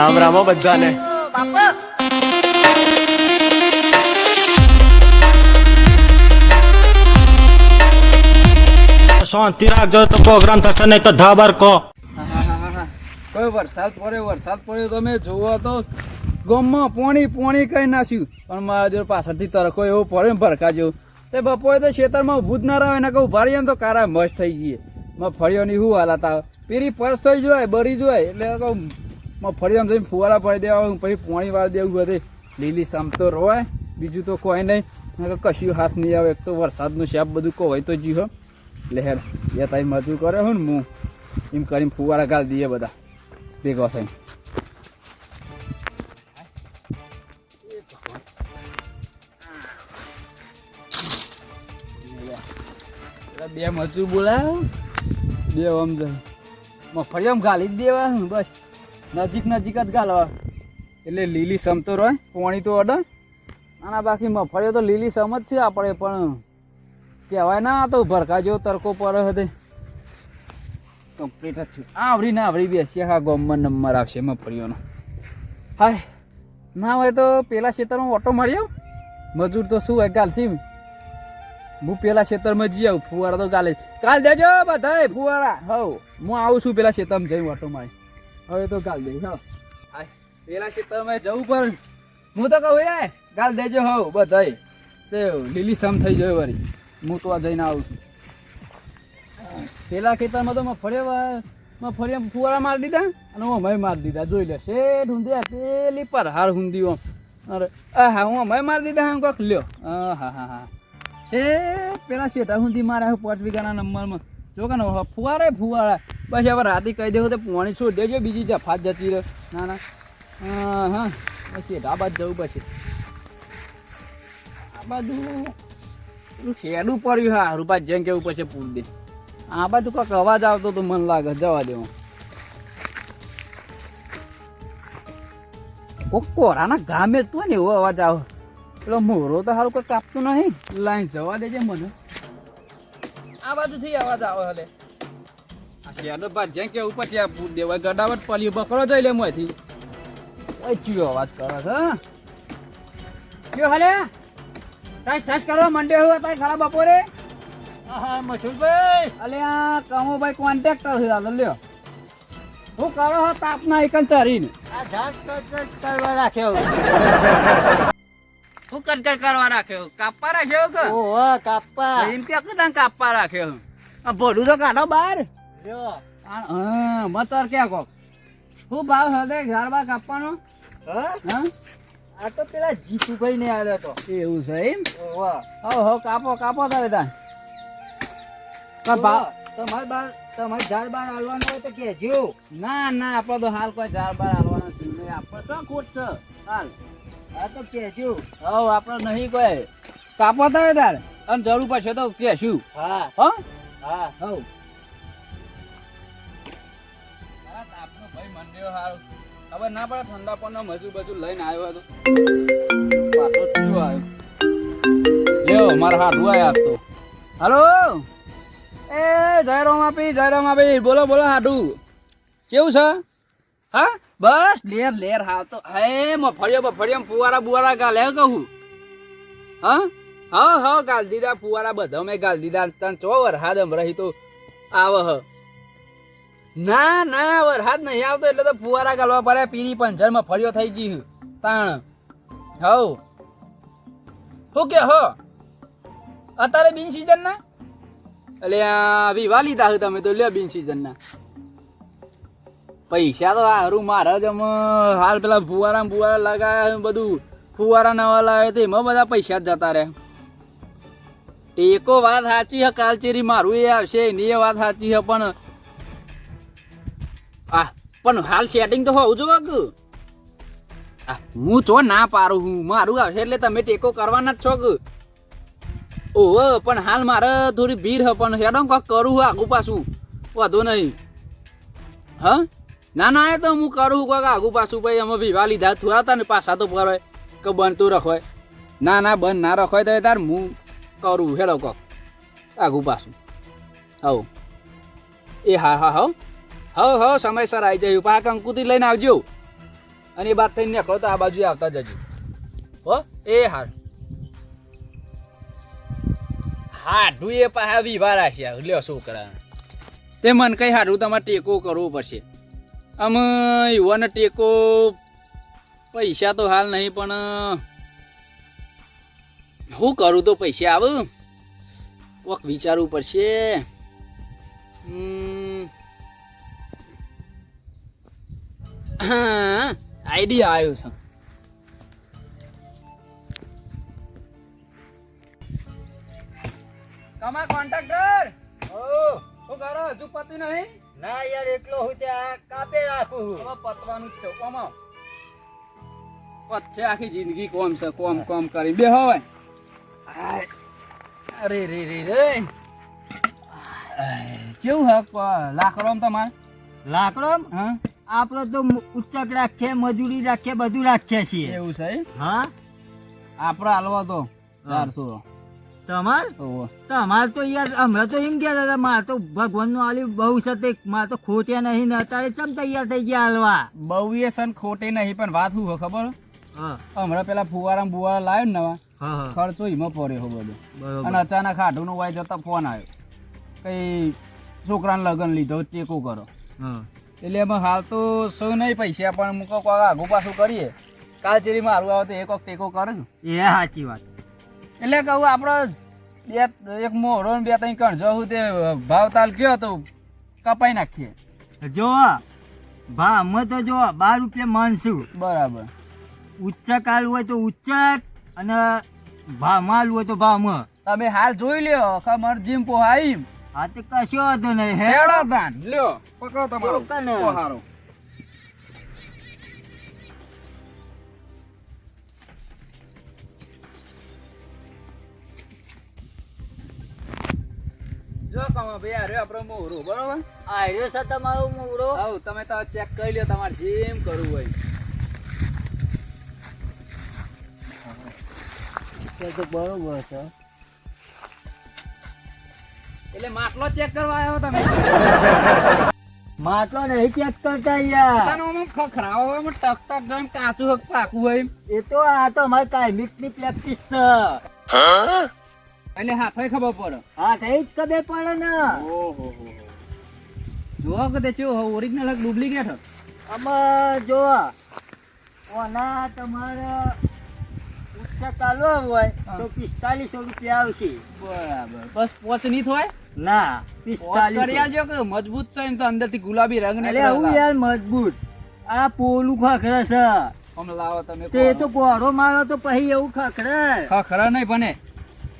રામ રામ બધાને. શાંતિ રાખજો તો પ્રોગ્રામ થશે નહીં તો ધાબર કહો કોઈ વરસાદ પડ્યો વરસાદ પડ્યો તમે જોવો તો ગમમાં પોણી પોણી કઈ નાખ્યું. પણ મારા જોડે પાછળથી તરકો એવો પડ્યો ને ભરકા જેવું. તે બપોરે તો ખેતરમાં ઊભું જ ના રહે ને કહું ભારી એમ તો કારા મસ્ત થઈ જઈએ મગફળીઓની શું હાલત આવે? પેલી પસ થઈ જાય બળી જાય એટલે કહું મગફળી આમ જઈને ફુવારા પડી દેવા પછી પોણી વાર દેવું બધે. લીલી સામ તો રોવાય, બીજું તો કોઈ નહીં. કશું હાથ નહીં આવે. એક તો વરસાદનું શાપ બધું હોય તો જી લહેર એ તાઈ મજૂર કરે હું ને હું એમ કરીને ફુવારા ગાળ દઈએ બધા. ભેગો થઈને. બે મજૂર બોલાવ બે આમ જાય મફળી આમ ગાલી જ દેવા બસ. નજીક નજીક જ ગાલવા. એટલે લીલી સમતો રહે પોણી તો અડે. આના બાકી મફળીઓ તો લીલી સમ છે આપણે, પણ કહેવાય ના તો ભરકા જેવો તરકો પડે હતો કમ્પ્લીટ જ છું. આવરી ના આવડી બેસી હા, ગોમમાં નંબર આવશે મફળીઓનો. હાય, ના હોય તો પેલા ખેતરમાં ઓટો મળી આવ મજૂર તો શું હોય ગાલસી હું પેલા ખેતરમાં જઈ આવું, ફુવારા તો ગાલે. કાલ દેજો બધા ફુવારા. હવ હું આવું છું પેલા ખેતરમાં જઈ ઓટો મારી હવે તો ગાલ દે, હા. પેલા ખેતરમાં જવું પણ હું તો કહું યાર ગાલ દેજો હવ બધા તે લીલી સમ થઈ જાય વળી. હું તો આ જઈને આવું છું. પેલા ખેતરમાં તો મફળિયા ફર્યા ફુવારા મારી દીધા અને હું અમે મારી દીધા. જોઈ લે, શેઠ ઊંધી પેલી પર હાર ઊંધી આમ અરે આ હા હું અમે મારી દીધા હું કાંક લ્યો. હા હા હા. હા એ પેલા શેઠા ઊંધી મારા પાંચ વીઘાના નંબરમાં. જો કે ફુવારે ફુવારા. બસ હવે રાતે કહી દેવું તો પાણી છોડ દેજો, બીજી જફાત જતી રહે. ના ના. હા હા. બસ જવું પછી આ બાજુ પેલું શેડું પડ્યું હા રૂપા જેમ કેવું પછી પૂર દે. આ બાજુ કાંક અવાજ આવતો તો મન લાગે, જવા દેવો. કોક કોરાના ગામે તો ને એવો અવાજ આવે. પેલો મોરો તો સારું કોઈ કાપતું નહીં. લાઈન જવા દેજે મને. આ બાજુથી અવાજ આવે હલે. આ શેડો બાદ જેમ કેવું પછી આ પૂર દેવાય ગડાવટ પલ્યું બકરો જોઈ લે મોથી ઓય ચિયો અવાજ કરો છો હા? કયો હલે? ટચ ટચ કરવા માંડ્યો હોય તાય ખરા બપોરે? મશુલભાઈ અલે આ કમો ભાઈ કોન્ટ્રાક્ટર છે દાદા લ્યો. હું કરો હો તાપના એકન ચરીને આ ઝાડ કટ કરવા રાખ્યો. હું કટકટ કરવા રાખ્યો? કાપવા રાખ્યો કે? ઓહો કાપા એમ કે કદાં કાપવા રાખ્યો? આ ભોડું તો કાઢો બહાર. લ્યો. હા મતર ક્યાં કોક? શું ભાવ હદે બાર કાપવાનો? હા? હા? આ તો પેલા જીતુભાઈ ને આવ્યો તો. એવું છે એમ? વાહ. હો કાપો કાપો તારે. ભાવ તમારે બાર તમારે ઝાડ બાર હાલવાનું હોય તો કેજો ના ના આપણે તો હાલ કોઈ ઝાડ બાર હાલવાનો છે નહીં. આપણે તો ખોટ છે. હાલ. હા તો કેજો હવ આપણે નહીં કોઈ. કાપો તારે તાર. અને જરૂર પડશે તો કેશું હા. હા? હા. હવ. હવે ના પડે ઠંડા પણ મજુ બજૂર લઈને આવ્યો હતો. કેવું છે? હા? બસ, લેર લેર, હાલ તો. હે મફળિયો બફળિયો ફુવારા, બુવારા ગાલે કહું? હા? હા હા, ગાલ દીધા, ફુવારા બધા. મેં ગાલ દીધા, તને ચો વરસાદ એમ રહી તો આવ હ. ના ના વરસાદ નહીં આવતો એટલે તો ફુવારા ગાલવા પડે પીરી પંચરમાં ફળિયો થઈ ગયું તાણ. હવ હું કે હો? અત્યારે બિન સિઝન ના? એટલે વિવા લીધા તમે તો લ્યો બિન સિઝન ના. પૈસા તો હારું, મારા જ હાલ પેલા ફુવારા ફુવારા લગાવે બધું. ફુવારા નવા લાવે તો એમાં બધા પૈસા જ જતા રહે. ટેકો વાત સાચી હે કાલચેરી મારું એ આવશે, એની એ વાત સાચી હે પણ આ, પણ હાલ સેટિંગ તો હોવું જોઈએ કે? હું તો ના પારું હું, મારું આવશે એટલે તમે ટેકો કરવાના જ છો કે? ઓહો, પણ હાલ મારે થોડી ભીડ હે, પણ હેડો કોક કરું હું આગું પાછું. વાંધો નહીં. હા? ના ના, એ તો હું કરું કોક આગું પાછું, ભાઈ, અમે વિવાહ લીધા થોડા હતા ને પાછા તો ફરવાય કે બનતું રખોય ના ના બંધ ના રખોય તો તાર હું કરું, હેડો કોક આગું પાછું. હવ એ હા હા હવ હવ હવ, સમયસર આવી જાય પા કંકુથી લઈને આવજો. અને એ બાદ થઈને નીકળો તો આ બાજુ આવતા જજો. હો, એ હાર હાડું એ પાછા વિવાર આશ્યા લ્યો છોકરા. તે મન કઈ હાડું તમારે ટેકો કરવો પડશે. આમ, યુવાને ટેકો પૈસા તો હાલ નહીં, પણ હું કરું તો પૈસા આવું? કોક વિચારવું પડશે. હમ. આઈડિયા આવ્યો છે. તમાર કોન્ટ્રાક્ટર ઓ શું કરો? હજુ પતિ નહીં? ના યાર એકલો હું ત્યાં કાપે રાખું. હવે પતવાનું જ છે કોમાં? પત આખી જિંદગી કોમ છે કોમ કોમ કરી. બે હવે અરે રે રે રે. કેવું હક લાકડો તમારે? લાકડો હા. આપણે તો ઉચ્ચક રાખીએ મજૂરી રાખીએ બધું રાખીએ છીએ. એવું છે હા? આપણે હાલવા તો ચારસો. તમાર? તમાર તો યાર હમણાં તો એમ ગયા હતા માર તો ભગવાનનું આલી બહુ છે તે માર તો ખોટ્યા નહીં ને અત્યારે ચમ તૈયાર થઈ ગયા હાલવા? બહુ એ સન ખોટે નહીં પણ વાત શું ખબર? હમણાં પેલા ફુવારા બુવારા લાવ્યો ને નવા ખર્ચો એમાં પડ્યો બધો અને અચાનક અચાનક હાડુનો વાય જતા ફોન આવ્યો. કઈ છોકરાને લગ્ન લીધો ટેકો કરો એટલે એમાં હાલ તો શું નહીં પૈસા પણ મૂકો કોક આગું પાછું કરીએ. કાલ ચેરી મારું આવે તો એક વખત ટેકો કરે ને. એ સાચી વાત. એટલે કહું આપણે બે એક મોરો બે ત્રણ કણ જવું તે ભાવ તાલ કયો તો કપાઈ નાખીએ. જો ભા અમે તો જો બાર રૂપિયા માનશું બરાબર. ઉચ્ચ કાલ હોય તો ઉચ્ચ અને ભાવ માલ હોય તો ભાવમાં તમે હાલ જોઈ લ્યો ખબર જીમ પોહાઈ. હા તો કશો વાંધો નહીં હેડો તાન લ્યો પકડો તમારો. ચોક્કસ. પોહારો જો કમા ભાઈ આ રહ્યો આપણો બરોબર? આર્યો છે તમારો મૂળો આવ તમે તો ચેક કરી લ્યો તમારે જેમ કરવું હોય. તો બરોબર છે. એટલે માટલો ચેક કરવા આવ્યો તમે. માટલો નહીં ચેક કરતા યાર. પોતાનો ખખરાવો હોય, આમ ટક ટક જઈને કાચું હક પાકું હોય એ તો આ તો અમારી કાયમિકની પ્રેક્ટિસ છે. એટલે હાથે ખબર પડે. હા થઈ જ કદે પડે ને. ઓહો જો કદે ચેવો ઓરિજિનલ ડુપ્લિકેટ આમાં જો ઓના તમારે ઉચ્ચ ચાલુ હોય તો પિસ્તાલીસો રૂપિયા આવશે. બરાબર. બસ પોચ નહીં થાય ના પિસ્તાલીસો કે મજબૂત છે એમ તો અંદરથી ગુલાબી રંગ ને આવું યાર મજબૂત. આ પોલું ખખડે છે. આમ લાવો તમે તે તો ગોળો મારો તો પછી એવું ખખડે ખરા નહીં બને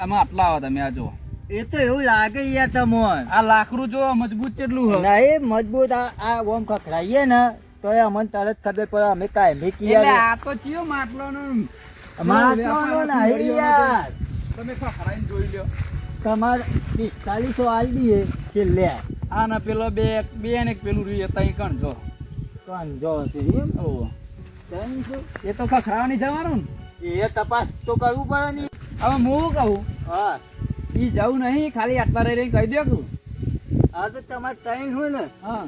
આમાં આટલા આવો તમે આ જો એ તો એવું લાગે યાર તમોન. આ લાકડું જો મજબૂત કેટલું હોય. ના એ મજબૂત આ આ ઓમ ખખડાઈએ ને તો એ અમને તરત ખબર પડે અમે કાય મે કિયા આ તો ચિયો માટલો નો. માટલો ના યાર. તમે ખખડાઈને જોઈ લ્યો. તમારે પિસ્તાલીસો આલ દઈએ કે લે. આના પેલો બે બે ને પેલું રહીએ તઈ કણ જો. કણ જો છે એમ? એ તો ખખરાવાની જવાનું ને. એ તપાસ તો કરવું પડે નહીં હવે હું કહું હા. એ જવું નહીં ખાલી આટલા રહી કહી દો કે હા. તો તમારે ટાઈમ હોય ને. હા.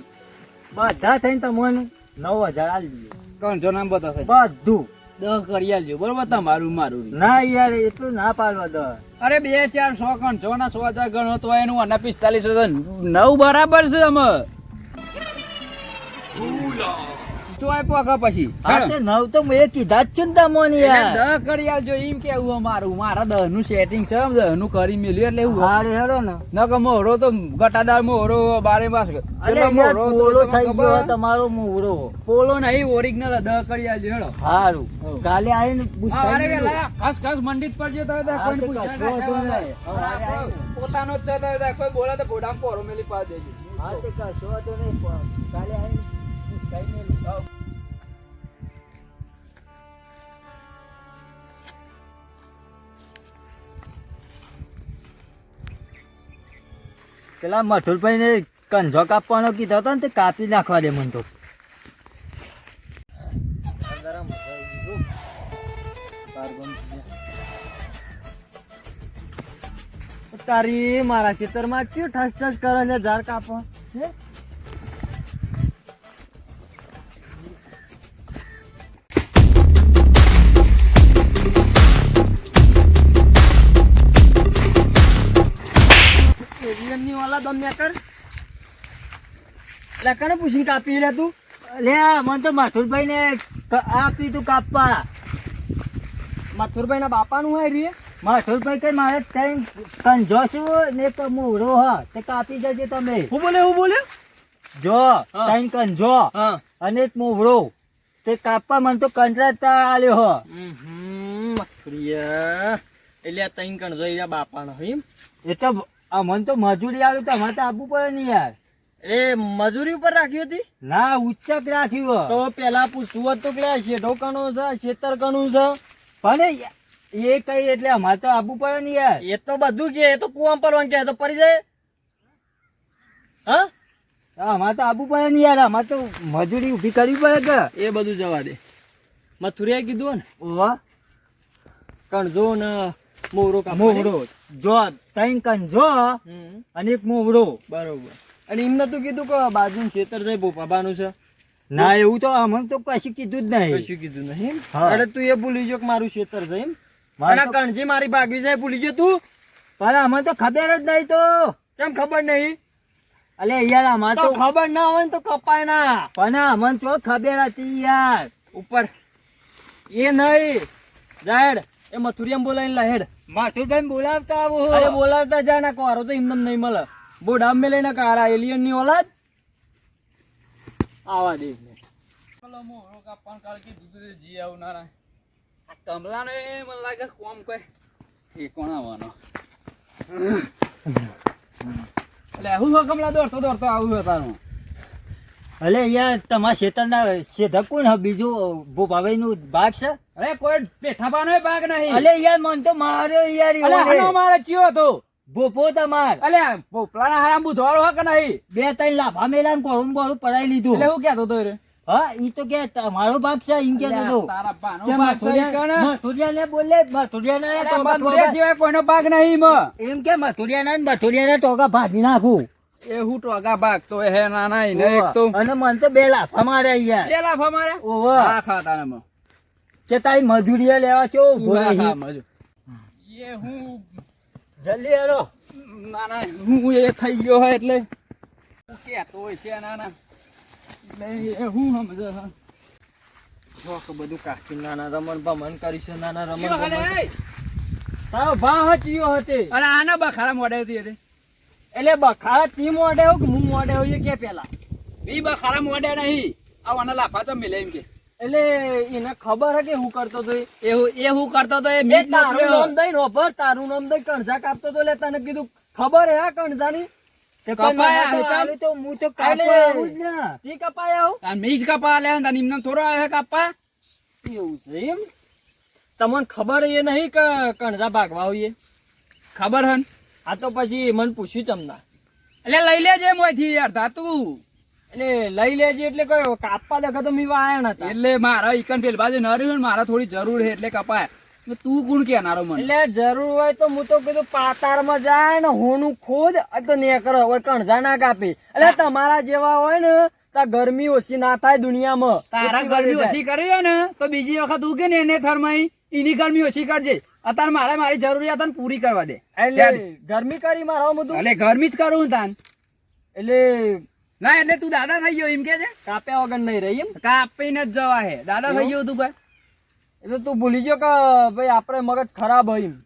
બધા થઈને તમને નવ હજાર આલી દઈએ. કણ જો નામ બતાવશે બધું. દસ કરી આલજો બરોબર? તમારું મારું ના યાર એટલું ના પાડવા દો. અરે બે ચાર સો કણ જો ના સો હજાર ગણો તો એનું અને પિસ્તાલીસ હજાર. નવ બરાબર છે અમે ચોય પોકા પછી. હા. નવ તો મેં કીધા ચિંતા છું ને તમને એટલે યાર. દહ કરી આલજો એમ કેવું અમારું મારા દહનું સેટિંગ છે દહનું કરી મેલ્યું એટલે એવું. હારે હેડો ને. ન કે મોહરો તો ગટાદાર મોરો બારે માસ એટલે તો પોલો થઈ ગયો તમારો મોરો પોલો નહીં ઓરિજિનલ દહ કરી આલજો હેડો. હારું. કાલે આઈને અરે વેલા ખાસ ખાસ મંડિત પર જે હોય તો હા, કોઈને તે પૂછ્યા કશો વાંધો ના નહીં. હવે જવાય. આરે આવીને. પોતાનો જ છે કોઈ બોલા તો ગોડામ પોરો મેલી પા દેજો. હા તે કશો તો નહીં કાલે આવીને પૂછતાઈ પેલા મઠુરભાઈ ને કંજો કાપવાનો કીધો હતો ને તે કાપી નાખવા દે મને તો. તારી મારા ખેતરમાં કયું ઠસ ઠસ કરે છે? ઝાડ કાપો. દમ ને પૂછીને કાપી લે તું? લે મને તો માથુરભાઈ ને આપી તું કાપવા. મથુરભાઈ ના બાપાનું હોય રે. માથુરભાઈ કઈ મારે ત્રણ કંજો છું ને મોહરો હ તે કાપી જજે તમે. હું બોલે હું બોલે? જો. ત્રણ કંજો અને એક મોહરો તે કાપવા મને તો કંટ્રાક્ટ આલ્યો હો. મથુરિયા. એટલે ત્યાં કંજો બાપાનો એમ? એ તો આ મને તો મજૂરી આવ્યું તો અમારે તો આપવું પડે ને યાર. એ મજૂરી ઉપર રાખી હતી? ના ઉચ્ચક રાખ્યું તો પેલા પૂછવું હતું કે છે શેઢો કણું છે ખેતર કણું છે? પણ એ કઈ એટલે અમારે તો આપવું પડે ને યાર. એ તો બધું કે એ તો કુવા પરવાનું કે તો પડી જાય. હા? અમારે તો આપવું પડે ને યાર અમારે તો મજૂરી ઊભી કરવી પડે કે. એ બધું જવા દે. મથુરિયા કીધું ને? ઓવા કણજો ને મોરો કા મોહરો. જો ત્રણ કન જો અને એક મોવડો બરોબર. અને એમને તો કીધું કે બાજુ ખેતર છે ભોપાબાનું છે. ના એવું તો અમને તો કશું કીધું જ નહીં. કશું કીધું નહીં અરે તું એ ભૂલી ગયો કે મારું ખેતર છે એમ? મારા કણજી મારી બાગવી જાય ભૂલી ગયો તું? પણ અમને તો ખબર જ નહીં તો. કેમ ખબર નહીં? અલે યાર અમાર તો ખબર ના હોય તો કપાય ના. પણ અમને તો ખબર હતી યાર. ઉપર. એ નહીં. જાહેર. એ મથુરિયામાં બોલાવીને લા હેડ માથુરભાઈ બોલાવતા આવો અરે બોલાવતા જા ના કોરો તો એમને નહીં મળે. બહુ ડામ મે લઈને કારા એલિયનની ઓલાદ. આવા દે. પેલો મોહરો પણ કાલ કે તે જી આવનારા. આ કમલા ને મને લાગે કોમ કોઈ. કોણ આવવાનો? એટલે હું હો કમલા દોડતો દોડતો આવું તારું. અલે યાર તમારા શેતરના શેધક કોણ હ? બીજું ભોપાભાઈ નું ભાગ છે? અરે કોઈ પેઠાબાનો ભાગ નહીં. અલે યાર મન તો માર્યો યાર અલે હનો મારે ચિયો તો ભોપો તમાર. અલે પોપલાના હારામ બુધવાળો હક નહીં? બે ત્રણ લાભા મેલા ને કોળું બોળું પડાઈ લીધું. એટલે હું કહેતો તો રે. હા ઈ તો કે તમારો ભાગ છે એમ કેતો તો તારા કે ભાગ છે મથુરિયા ને બોલે મથુરિયા ના ટોકા મથુરિયા સિવાય કોઈનો ભાગ નહીં મ. એમ કે મથુરિયા ના મથુરિયા ના ટોકા ભાગી નાખું. એ હું ટોગા ભાગ તો હે ના ના ઈને એક તો અને મન તો બે લાફા મારે અહીંયા. બે લાફા મારે ઓહો. આ ખાતા ને કે તારી મજૂરીએ લેવા ચો ઊભો હા, રહી. એ હું જલ્દી હેરો ના ના હું એ થઈ ગયો હે એટલે. હું કહેતો હોય છે ના ના. એટલે એ હું સમજ હા. શોખ બધું કાકી નાના રમણ ભમણ કરીશું નાના રમણ ભમણ. તારો ભા હચ્યો હતે અરે આના બખારા મોડે હતી હતી. એટલે બખારા તી મોડે હો કે હું મોડે હોઈએ કે પેલા? ઈ બખારા મોડે નહીં. આવાના લાફા તો મિલે એમ કે. એટલે એને ખબર હે કે હું કરતો તો એ. એ હું કરતો તો એ મીટ તારું નામ દઈ નોભર તારું નામ દઈ કણજા કાપતો તો લે તને કીધું ખબર હે આ કણઝાની? તે પણ કપાયા મને તો હું આલું તો હું તો કાપવા એટલે- આવું જ ને. તી કપાયા હું? તાન મીજ કપા લે તાન એમને થોડો આવે કાપા એવું છે એમ? તમને ખબર એ નહીં કે કણજા ભાગવા હોઈએ? ખબર હન આ તો પછી મને પૂછ્યું ચમના એટલે લઈ લેજે મોયથી યાર ધાતું. એટલે લઈ લેજે એટલે કયો કાપવા દેખા તો મીવા આયા નતા. એટલે મારા ઈકન પેલ બાજુ ને મારા થોડી જરૂર છે એટલે કપાય. તું કોણ કેનારો મને? એટલે જરૂર હોય તો હું તો કીધું પાતારમાં જાય ને હોનું ખોદ તો ને કરો હોય કણઝા ના કાપી. એટલે તમારા જેવા હોય ને તા ગરમી ઓછી ના થાય દુનિયામાં. તારા ગરમી ઓછી કરી ને તો બીજી વખત ઉગે ને એને થરમાઈ. એની ગરમી ઓછી કરજે. અત્યારે મારે મારી જરૂરિયાત પૂરી કરવા દે. એટલે ગરમી કરી મારા બધું? એટલે ગરમી જ કરું તાન. એટલે ના એટલે તું દાદા થઈ ગયો એમ કે છે? કાપ્યા વગર નહીં રહી એમ? કાપીને જ જવા હે. દાદા થઈ ગયો તું કઈ એટલે તું ભૂલી ગયો કે ભાઈ આપણે મગજ ખરાબ હોય એમ?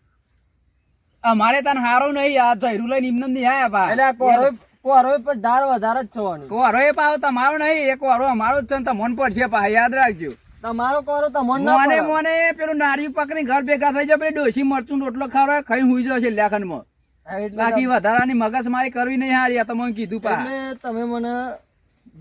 અમારે તને હારો નહીં આ જયરું લઈને એમને નહીં આયા પા એટલે કોરો કોરો પછી ધાર વધારે જ છવાની કોરો એ પાવ તમારો નહીં એ કોરો અમારો જ છે તમોન પર છે પા યાદ રાખજો. તમારો કરો તો મન ના મોને. પેલું નારી પકડી ઘર ભેગા થઈ જાય પેલી ડોસી મરચું રોટલો ખાવડાવે ખાઈ હુઈ જશે લેખનમાં. બાકી વધારાની મગજ મારી કરવી નહીં હારી આ તમે કીધું પા. તમે મને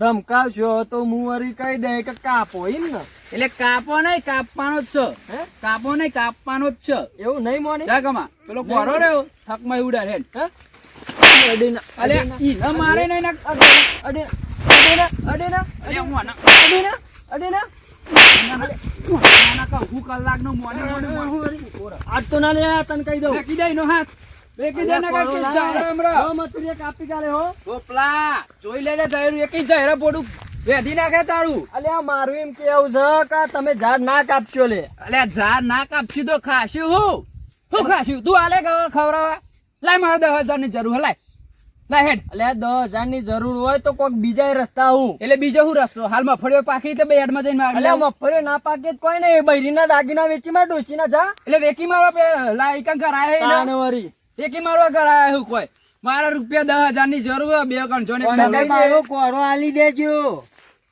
ધમકાવશો તો હું વરી કહી દે કે કાપો એમ ને? એટલે કાપો નહીં કાપવાનો જ છે. હે? કાપો નહીં કાપવાનો જ છે. એવું નહીં મોને? જા કમા પેલો કોરો રહ્યો થકમાં ઉડા રહે અરે મારે નહીં ના. અડે ના તો ના દે એનો હાથ બેકી દે ને. અલ્યા, વેધી નાખે તારું અલ્યા મારું એમ કેવું છે કે તમે ઝાડ ના કાપશો લે અલે ઝાડ ના કાપશું તો ખાશું હું હું ખાશું તું આલે ખવડાવવા. લાય મારે દસ હજારની જરૂર લાય. ના હેડ. એટલે દસ હજારની જરૂર હોય તો કોઈક બીજા રસ્તા આવું. એટલે બીજો શું રસ્તો? હાલ મફળીઓ પાકી એટલે બે હેડમાં જઈને એટલે લેવું. ના પાકે કોઈ નહીં. બૈરીના દાગીના વેચી માં ડોસી ના જા. એટલે વેકી મારવા લાયકા કરાય તાણ વેકી મારવા કરાય શું કોઈ? મારા રૂપિયા દસ હજારની જરૂર હોય, બે કણસો ને મારો કોરો આલી દેજો.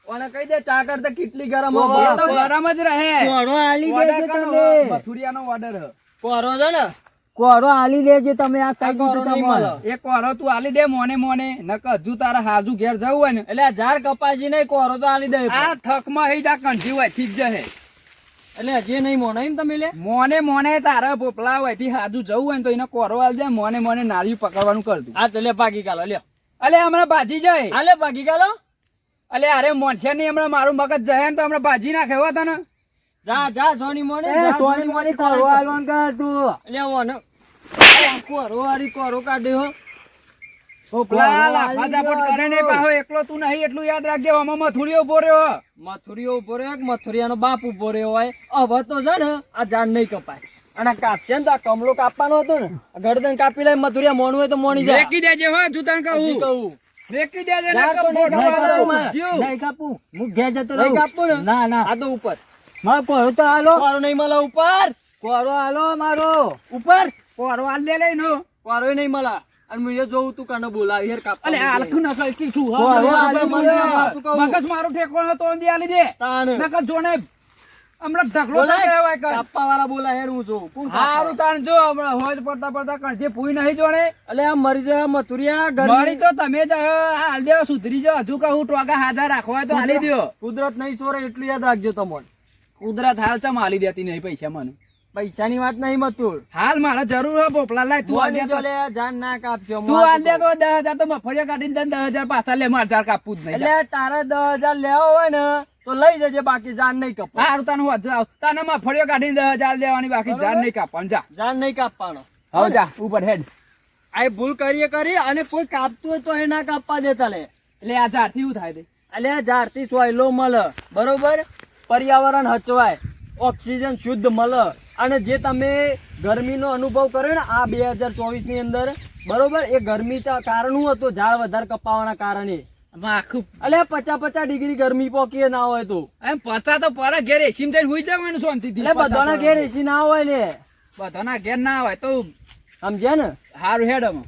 કોને કહી દે? ચા કરતા કેટલી ગરમ. તો ગરમ જ રહે. કોરો આલી દેજો કરો, તમે. મથુરિયાનો order. કોરો છે ને? કોરો આલી દેજો તમે આ કઈ કોરો નહીં મળે. એક કોરો તું આલી દે મોને મોને. નક હજુ તારા હાજુ ઘેર જવું હોય ને એટલે આ ઝાડ કપાજી નહીં કોરો તો આલી દે આ થકમાં હઈ જા કંઠી હોયથી જ જશે. એટલે હજી નહીં મોને ને તમે લે. મોને મોને તારા પોપલા હોયથી હાજુ જવું હોય ને તો એને કોરો આલી દે મોને મોને નારિયું પકડવાનું કર દઉં હા તો લે પાકી ગાલો લ્યો. અલે હમણાં ભાજી જાય. અલે ભાગી પાકી ગાલો. અલે અરે મોનશે નહીં હમણાં મારું મગજ જાય ને તો હમણાં ભાજી નાખે હો તને. જા જા સોની મોને એ સોની મોની કોરો આલવાનું કર તું. એટલે ઓને કોરો વારી કોરો કાઢ્યો ઓ લાફા ઝાપટ કરે ને પાહો એકલો તું નહીં એટલું યાદ રાખજે આમાં મથુરીઓ ઊભો રહ્યો. મથુરીઓ ઊભો રહ્યો કે મથુરિયાનો બાપ ઊભો રહ્યો હોય. હવે તો છે ને આ જાન નહીં કપાય. અને કાપ કાપશે ને તો આ કમલો કાપવાનો હતો ને. ગરદન કાપી લે મથુરિયા મોણું હોય તો મોણી જાય. રેકી દેજે હો તું તને હજી કહું. કહું રેકી દેજે. નહીં કાપું. હું ઘેર જતો રહું. કાપવું ને? ના ના. આ તો ઉપર. મારો કોરો તો આલો કોરો નહીં મળે ઉપર. કોરો આલો મારો. ઉપર. કોરો આલ લે લઈ નો કોરો નહીં મળે. અને મુજે જોઉં તું કાનો બોલાવી હેર કાપ અલે આ લખું ન કીધું હો. કોરો મગજ મારો. ઠેકોણો તો ઊંધી આલી દે. નકર જોને હમણાં ઢગલો. કહેવાય કર. કાપવા વાળા બોલા હેર હું છું કોણ હારું? તાણ જો હમણાં હોજ પડતા પડતા કણજે પૂઈ નહીં જોણે. અલે આ મરી જાય મથુરિયા મારી ગરમી તો તમે જ હાલ દેવો સુધરી જાઓ હજુ કહું ટોકા હાજર રાખવા તો હાલી દો કુદરત નહીં સોરે એટલી યાદ રાખજો તમને. કુદરત હાલ ચમ હાલી દેતી નહીં પૈસા મને. પૈસાની વાત નહીં મથુર હાલ મારે જરૂર હે પોપલા લાય તું આલે તો. જાન ના કાપજો તું આલે તો 10000 તો મફળિયા કાઢીને તને 10000 પાછા લે માર જાર કાપવું જ નહીં એટલે તારે 10000 લેવો હોય ને તો લઈ જજે બાકી જાન નહીં કપાય હારું તને જાવ તને મફળિયા કાઢીને 10000 લેવાની બાકી જાન નહીં કાપવાનું. જા. જાન નહીં કાપવાનો. હવે જા ઉપર હેડ. આ ભૂલ કરીએ કરી અને કોઈ કાપતું હોય તો એ ના કાપવા દેતા લે એટલે આ ઝાડથી થી થાય દે એટલે આ ઝાડથી સોયલો મળે બરોબર? પર્યાવરણ હચવાય ઓક્સિજન શુદ્ધ મળે. અને જે તમે ગરમીનો અનુભવ કર્યો ને આ બે હજાર ચોવીસની અંદર બરોબર એ ગરમી કારણ શું હતું ઝાડ વધારે કપાવાના કારણે. આખું અલે પચાસ પચાસ ડિગ્રી ગરમી પોકી ના હોય તો. એમ પચા તો પર ઘેર એસી જઈને હુઈ જવાનું શાંતિથી. એટલે બધાના ઘેર એસી ના હોય ને. બધાના ઘેર ના હોય તો સમજ્યા ને? સારું હેડ અમે